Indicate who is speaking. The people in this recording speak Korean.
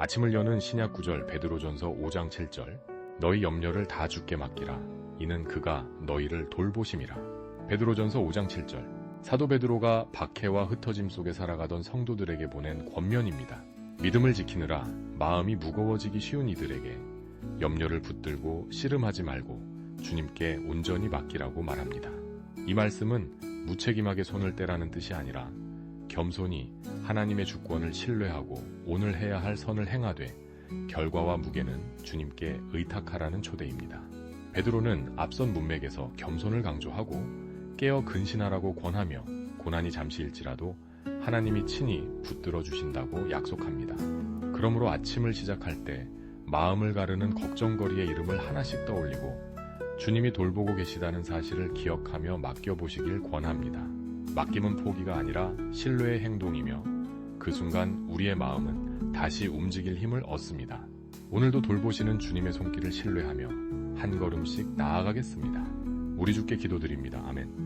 Speaker 1: 아침을 여는 신약 구절 베드로전서 5장 7절 너희 염려를 다 주께 맡기라 이는 그가 너희를 돌보심이라 베드로전서 5장 7절 사도 베드로가 박해와 흩어짐 속에 살아가던 성도들에게 보낸 권면입니다. 믿음을 지키느라 마음이 무거워지기 쉬운 이들에게 염려를 붙들고 씨름하지 말고 주님께 온전히 맡기라고 말합니다. 이 말씀은 무책임하게 손을 떼라는 뜻이 아니라 겸손히 하나님의 주권을 신뢰하고 오늘 해야 할 선을 행하되 결과와 무게는 주님께 의탁하라는 초대입니다. 베드로는 앞선 문맥에서 겸손을 강조하고 깨어 근신하라고 권하며 고난이 잠시일지라도 하나님이 친히 붙들어 주신다고 약속합니다. 그러므로 아침을 시작할 때 마음을 가르는 걱정거리의 이름을 하나씩 떠올리고 주님이 돌보고 계시다는 사실을 기억하며 맡겨보시길 권합니다. 맡김은 포기가 아니라 신뢰의 행동이며 그 순간 우리의 마음은 다시 움직일 힘을 얻습니다. 오늘도 돌보시는 주님의 손길을 신뢰하며 한 걸음씩 나아가겠습니다. 우리 주께 기도드립니다. 아멘.